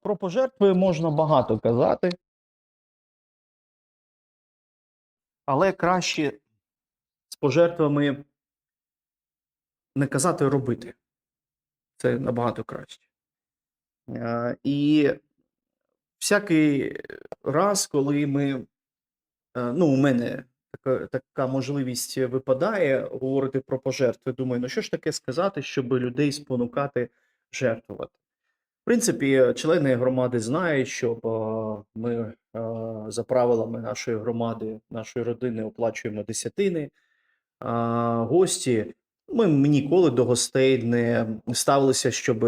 Про пожертви можна багато казати. Але краще з пожертвами не казати, робити. Це набагато краще. Е, І всякий раз, коли ми, е, ну, у мене така, така можливість випадає говорити про пожертви, думаю, ну що ж таке сказати, щоб людей спонукати жертвувати. Принципі, члени громади знають, що е, ми е, за правилами нашої громади, нашої родини оплачуємо десятини. Гості, ми ніколи до гостей не ставилися, щоб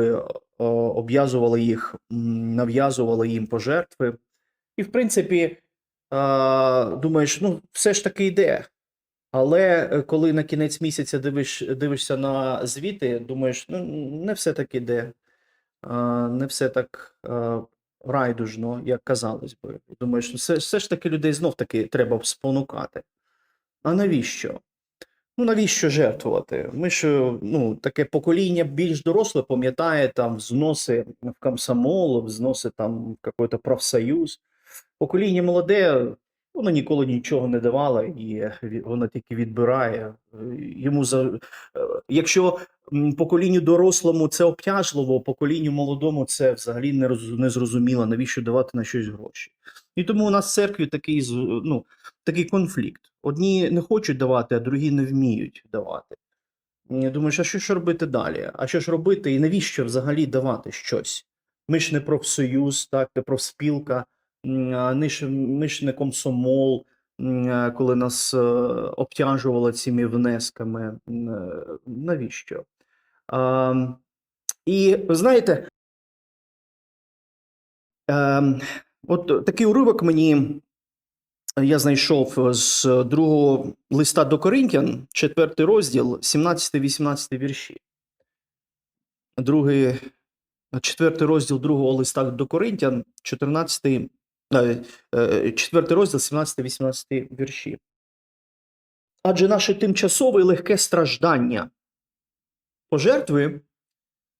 обв'язували їх, нав'язували їм пожертви. І, в принципі, думаєш, ну, все ж таки йде. Але е, коли на кінець місяця дивиш, дивишся на звіти, думаєш, ну не все так іде, а, не все так райдужно, як казалось би. Думаєш, ну все, все ж таки людей знов таки треба спонукати. А навіщо? Ну, навіщо жертвувати? Ми ж е, ну, таке покоління більш доросле пам'ятає там взноси в комсомол, взноси там в якийсь профсоюз. Покоління молоде, воно ніколи нічого не давало, і ві- воно тільки відбирає. Е, Йому за... е, Якщо поколінню дорослому це обтяжливо, поколінню молодому це взагалі не зрозуміло, навіщо давати на щось гроші. І тому у нас в церкві такий, ну, такий конфлікт. Одні не хочуть давати, а другі не вміють давати. Я думаю, а що ж робити далі? А що ж робити і навіщо взагалі давати щось? Ми ж не профсоюз, так, не профспілка, не комсомол, коли нас е, обтяжували цими внесками. Е, Навіщо? І знаєте, ем, от такий уривок мені я знайшов з другого листа до Коринтян, четвертий розділ, 17-18 вірші. Другий, четвертий розділ другого листа до Коринтян, 14, е, е, розділ, 17-18 вірші. Адже наше тимчасове і легке страждання пожертви,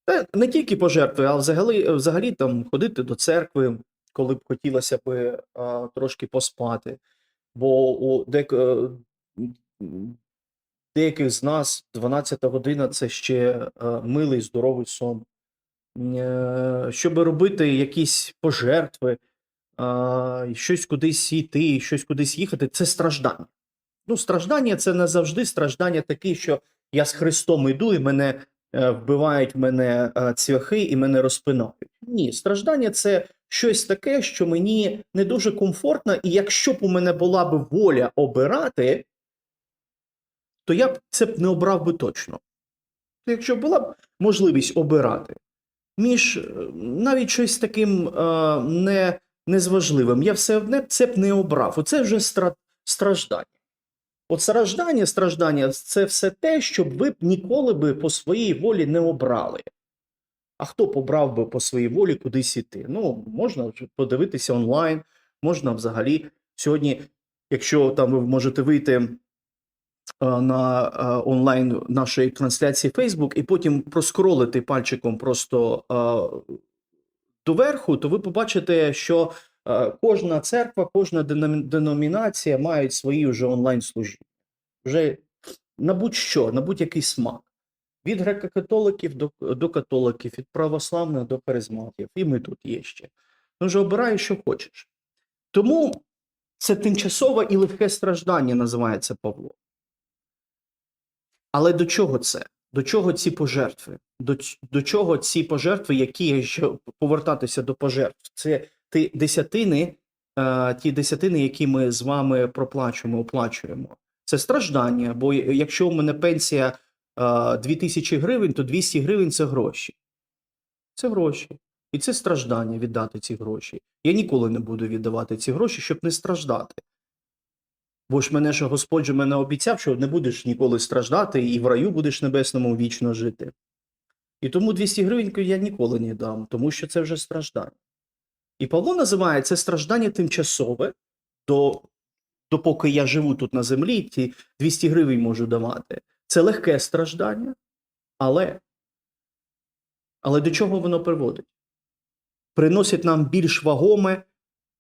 та не тільки пожертви, а взагалі, взагалі там ходити до церкви, коли б хотілося б а, трошки поспати. Бо у дек, е, деяких з нас 12 година це ще е, милий, здоровий сон. Е, Щоб робити якісь пожертви, а, щось кудись йти, щось кудись їхати, це страждання. Ну, страждання це не завжди страждання таке, що я з Христом йду, і мене е, вбивають мене е, цвяхи і мене розпинають. Ні, страждання це щось таке, що мені не дуже комфортно, і якщо б у мене була б воля обирати, то я б це б не обрав би точно. Якщо була б можливість обирати між е, навіть щось таким е, не, незважливим, я все одне це б не обрав. Оце вже стра, страждання. От страждання, страждання це все те, що ви б ніколи би по своїй волі не обрали. А хто б обрав би по своїй волі кудись іти? Ну, можна подивитися онлайн, можна взагалі сьогодні, якщо там ви можете вийти на онлайн нашої трансляції Facebook і потім проскролити пальчиком просто доверху, то ви побачите, що е, кожна церква, кожна деномі- деномінація мають свої вже онлайн служіння. Вже на будь-що, на будь-який смак. Від греко-католиків до, до католиків, від православних до харизматів. І ми тут є ще. Ну, вже обирай, що хочеш. Тому це тимчасове і легке страждання називається Павло. Але до чого це? До чого ці пожертви? До, до чого ці пожертви, які якщо повертатися до пожертв? Це ті десятини, е, ті десятини, які ми з вами проплачуємо, оплачуємо. Це страждання, бо якщо у мене пенсія е, 2000 гривень, то 200 гривень це гроші. Це гроші. І це страждання віддати ці гроші. Я ніколи не буду віддавати ці гроші, щоб не страждати. Бо ж мене ж Господь же мене обіцяв, що не будеш ніколи страждати, і в раю будеш небесному вічно жити. І тому 200 гривень я ніколи не дам, тому що це вже страждання. І Павло називає це страждання тимчасове, до, допоки я живу тут на землі, ті 200 гривень можу давати. Це легке страждання, але, але до чого воно приводить? приносить нам більш вагоме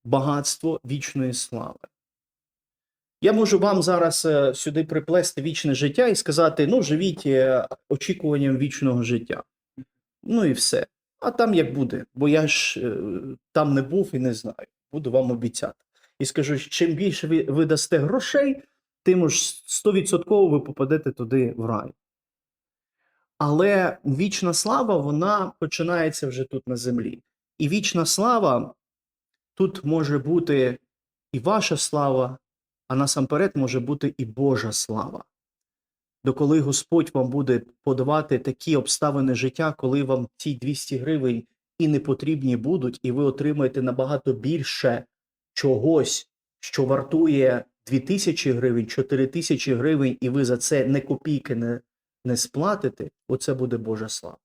багатство вічної слави. Я можу вам зараз е, сюди приплести вічне життя і сказати: ну, живіть е, очікуванням вічного життя. Ну і все. А там як буде, бо я ж е, там не був і не знаю. Буду вам обіцяти. І скажу, чим більше ви, ви дасте грошей, тим ж 100% ви попадете туди в рай. Але вічна слава, вона починається вже тут на землі. І вічна слава тут може бути і ваша слава, а насамперед може бути і Божа слава. Доколи Господь вам буде подавати такі обставини життя, коли вам ці 200 гривень і не потрібні будуть, і ви отримаєте набагато більше чогось, що вартує 2000 гривень, 4000 гривень, і ви за це не копійки не, не сплатите, оце буде Божа слава.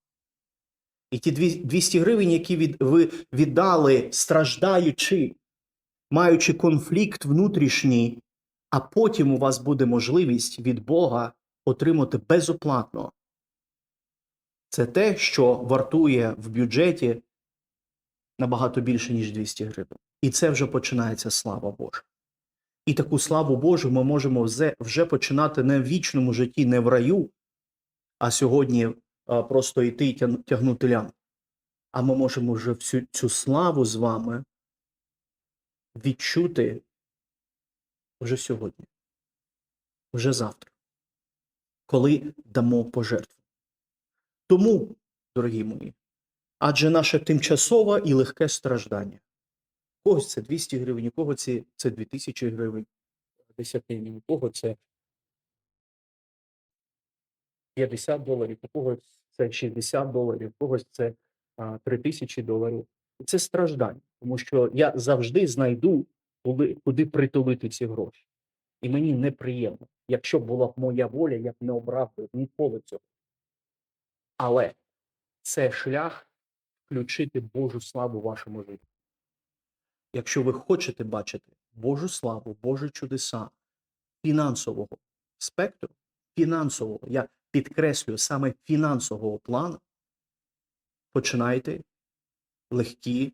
І ті 200 гривень, які від, ви віддали, страждаючи, маючи конфлікт внутрішній, а потім у вас буде можливість від Бога отримати безоплатно. Це те, що вартує в бюджеті набагато більше, ніж 200 гривень. І це вже починається слава Божа. І таку славу Божу ми можемо вже- починати не в вічному житті, не в раю, а сьогодні просто йти і тягнути лям. А ми можемо вже всю цю славу з вами відчути вже сьогодні, вже завтра, коли дамо пожертву. Тому, дорогі мої, адже наше тимчасове і легке страждання. У когось це 200 гривень, у кого це, це 2000 гривень, десятині, у кого це 50 доларів, у когось це 60 доларів, у когось це 3000 доларів. Це страждання, тому що я завжди знайду, куди, куди притулити ці гроші. І мені неприємно. Якщо була б моя воля, я б не обрав би ніколи цього. Але це шлях включити Божу славу в вашому житті. Якщо ви хочете бачити Божу славу, Божі чудеса фінансового спектру, фінансового, я підкреслюю саме фінансового плану, починайте легкі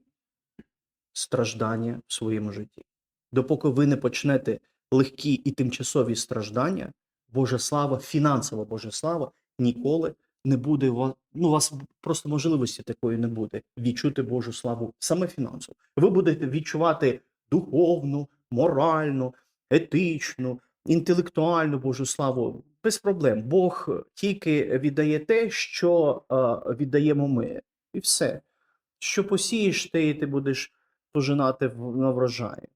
страждання в своєму житті. Допоки ви не почнете легкі і тимчасові страждання, Божа слава, фінансова Божа слава ніколи не буде вас, ну, у вас просто можливості такої не буде відчути Божу славу саме фінансово. Ви будете відчувати духовну, моральну, етичну, інтелектуальну Божу славу без проблем. Бог тільки віддає те, що віддаємо ми, і все. Що посієш, і ти будеш пожинати на врожаї.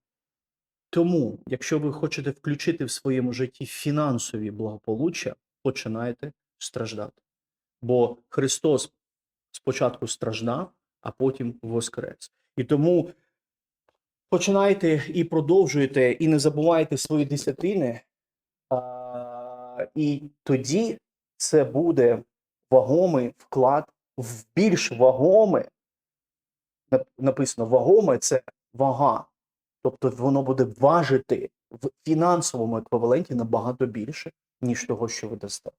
Тому, якщо ви хочете включити в своєму житті фінансові благополуччя, починайте страждати. Бо Христос спочатку страждав, а потім воскрес. І тому починайте і продовжуйте, і не забувайте свої десятини. А, і тоді це буде вагомий вклад в більш вагоме. Написано вагоме це вага. Тобто воно буде важити в фінансовому еквіваленті набагато більше, ніж того, що ви дасте.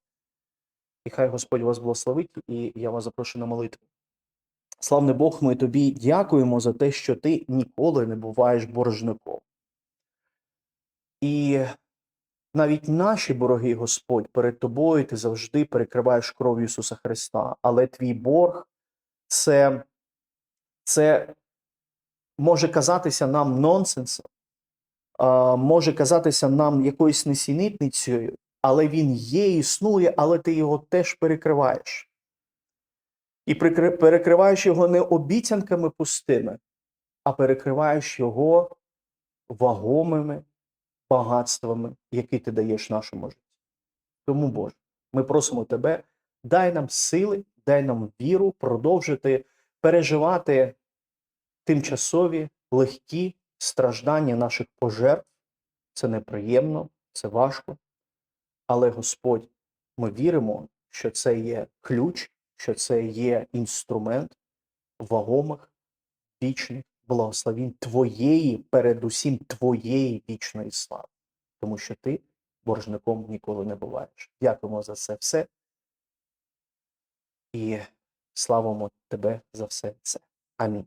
І хай Господь вас благословить, і я вас запрошую на молитву. Славний Бог, ми тобі дякуємо за те, що ти ніколи не буваєш боржником. І навіть наші бороги, Господь, перед тобою ти завжди перекриваєш кров'ю Ісуса Христа. Але твій борг це, це може казатися нам нонсенсом, може казатися нам якоюсь несінітницею, але він є, існує, але ти його теж перекриваєш. І перекриваєш його не обіцянками пустими, а перекриваєш його вагомими багатствами, які ти даєш нашому житті. Тому, Боже, ми просимо Тебе, дай нам сили, дай нам віру продовжити переживати тимчасові легкі страждання наших пожертв. Це неприємно, це важко. Але Господь, ми віримо, що це є ключ, що це є інструмент вагомих вічних благословінь Твоєї, передусім Твоєї вічної слави. Тому що ти боржником ніколи не буваєш. Дякуємо за це все. І славимо Тебе за все це. Амінь.